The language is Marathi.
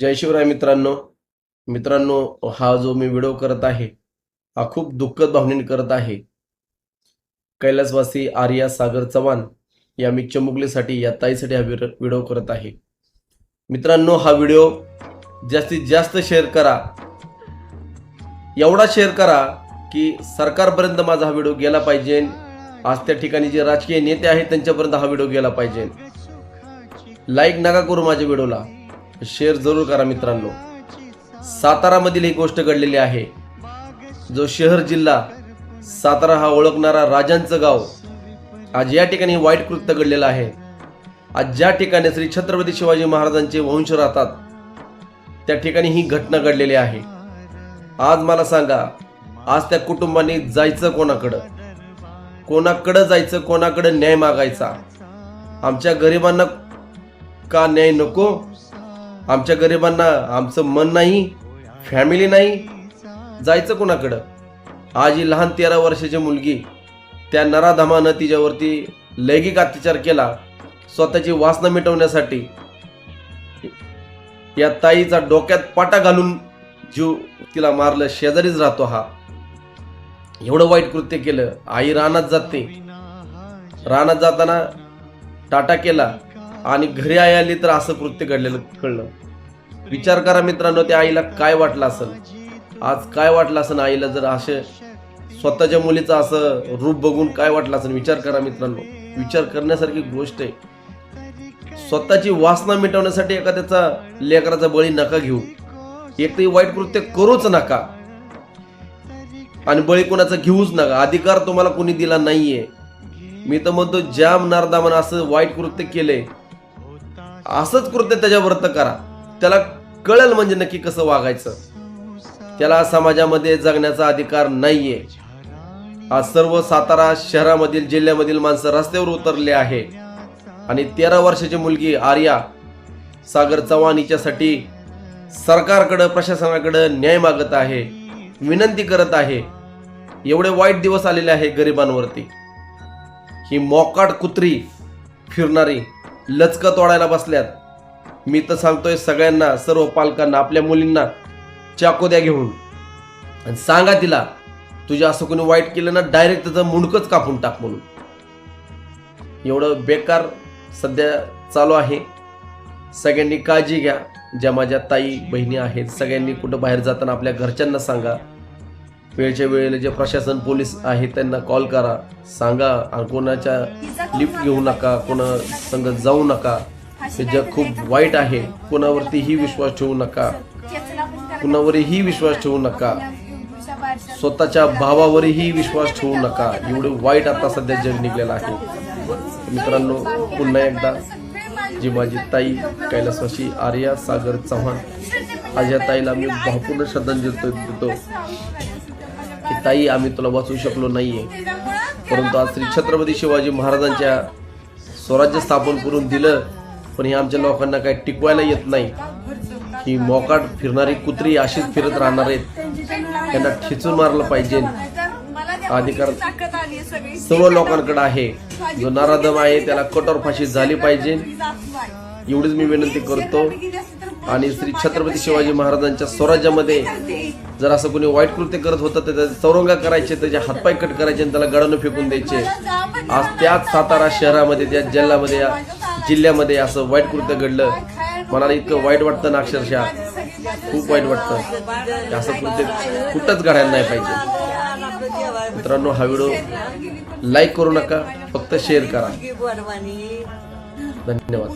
जय शिवराय मित्रांनो. मित्रांनो हा जो मी व्हिडिओ करत आहे हा खूप दुःखद भावनेने करत आहे. कैलासवासी आर्या सागर चव्हाण या मी चमुकलीसाठी या ताईसाठी हा व्हिडिओ करत आहे. मित्रांनो हा व्हिडिओ जास्तीत जास्त शेअर करा. एवढा शेअर करा की सरकारपर्यंत माझा हा व्हिडिओ गेला पाहिजे. आज त्या ठिकाणी जे राजकीय नेते आहेत त्यांच्यापर्यंत हा व्हिडिओ गेला पाहिजे. लाईक नका करू माझ्या व्हिडिओला शेअर जरूर करा मित्रांनो. सातारामधील ही गोष्ट घडलेली आहे. जो शहर जिल्हा सातारा हा ओळखणारा राजांचं गाव आज या ठिकाणी वाईट कृत्य घडलेलं आहे. आज ज्या ठिकाणी श्री छत्रपती शिवाजी महाराजांचे वंश राहतात त्या ठिकाणी ही घटना घडलेली आहे. आज मला सांगा आज त्या कुटुंबाने जायचं कोणाकडं? कोणाकडं जायचं कोणाकडं न्याय मागायचा? आमच्या गरिबांना का न्याय नको? आमच्या गरिबांना आमचं मन नाही फॅमिली नाही जायचं कोणाकडं? आज ही लहान तेरा वर्षाची मुलगी त्या नराधमानं तिच्यावरती लैंगिक अत्याचार केला स्वतःची वासना मिटवण्यासाठी. या ताईचा डोक्यात पाटा घालून जीव तिला मारलं शेजारीच राहतो हा. एवढं वाईट कृत्य केलं आई रानात जाते. रानात जाताना टाटा केला आणि घरी आई आली तर असं कृत्य घडलेलं कळलं. विचार करा मित्रांनो त्या आईला काय वाटलं असेल? आज काय वाटलं असेल आईला जर असे स्वतःच्या मुलीचं असं रूप बघून काय वाटलं असेल? विचार करा मित्रांनो. विचार करण्यासारखी गोष्ट आहे. स्वतःची वासना मिटवण्यासाठी एखाद्याचा लेकराचा बळी नका घेऊ. एक तरी वाईट कृत्य करूच नका. आणि बळी कोणाचा घेऊच नका. अधिकार तुम्हाला कोणी दिला नाहीये. मी तर म्हणतो जाम नारदामान असं वाईट कृत्य केलंय. असंच कृत्य त्याच्यावरत करा. त्याला कळेल म्हणजे नक्की कसं वागायचं. त्याला समाजामध्ये जगण्याचा अधिकार नाहीये. आज सर्व सातारा शहरामधील जिल्ह्यामधील माणसं रस्त्यावर उतरले आहे. आणि तेरा वर्षाची मुलगी आर्या सागर चव्हाण हिच्यासाठी सरकारकडं प्रशासनाकडं न्याय मागत आहे विनंती करत आहे. एवढे वाईट दिवस आलेले आहे गरिबांवरती. ही मोकाट कुत्री फिरणारी लचकं तोडायला बसल्यात. मी तर सांगतोय सगळ्यांना सर्व पालकांना आपल्या मुलींना चाकू द्या घेऊन. आणि सांगा तिला तुझ्या असं कोणी वाईट केलं ना डायरेक्ट त्याचं मुंडकच कापून टाक म्हणून. एवढं बेकार सध्या चालू आहे. सगळ्यांनी काळजी घ्या. ज्या माझ्या ताई बहिणी आहेत सगळ्यांनी कुठं बाहेर जाताना आपल्या घरच्यांना सांगा. वेळच्या वेळेला जे प्रशासन पोलीस आहे त्यांना कॉल करा. सांगा आणि कोणाच्या लिफ्ट घेऊ नका कोणा संगत जाऊ नका. हे जग खूप वाईट आहे. कोणावरतीही विश्वास ठेवू नका. कुणावरही विश्वास ठेवू नका. स्वतःच्या भावावरही विश्वास ठेवू नका. एवढं वाईट आता सध्या जग निघलेलं आहे. मित्रांनो पुन्हा एकदा जी माझी ताई कैलासवासी आर्या सागर चव्हाण माझ्या ताईला मी भावपूर्ण श्रद्धांजली देतो. की ताई आम्ही तुला वाचवू शकलो नाहीये. परंतु आज श्री छत्रपती शिवाजी महाराजांच्या स्वराज्य स्थापन करून दिलं पण हे आमच्या लोकांना काही टिकवायला येत नाही. ही मोकाट फिरणारी कुत्री अशीच फिरत राहणार आहेत. त्यांना ठिचून मारलं पाहिजे. अधिकार सर्व लोकांकडे आहे. जो नाराधम आहे त्याला कठोर फाशी झाली पाहिजे. एवढीच मी विनंती करतो. आणि श्री छत्रपती शिवाजी महाराजांच्या स्वराज्यामध्ये जर असं कोणी वाईट कृत्य करत होतं तर त्याचे चौरंगा करायचे त्याचे हातपाय कट करायचे आणि त्याला गडानं फेकून द्यायचे. आज त्याच सातारा शहरामध्ये त्या जिल्ह्यामध्ये या जिल्ह्यामध्ये असं वाईट कृत्य घडलं. मला इतकं वाईट वाटतं ना अक्षरशः. खूप वाईट वाटतं. असं कृत्य कुठंच घडायला नाही पाहिजे. मित्रांनो हा व्हिडिओ लाईक करू नका फक्त शेअर करा. धन्यवाद.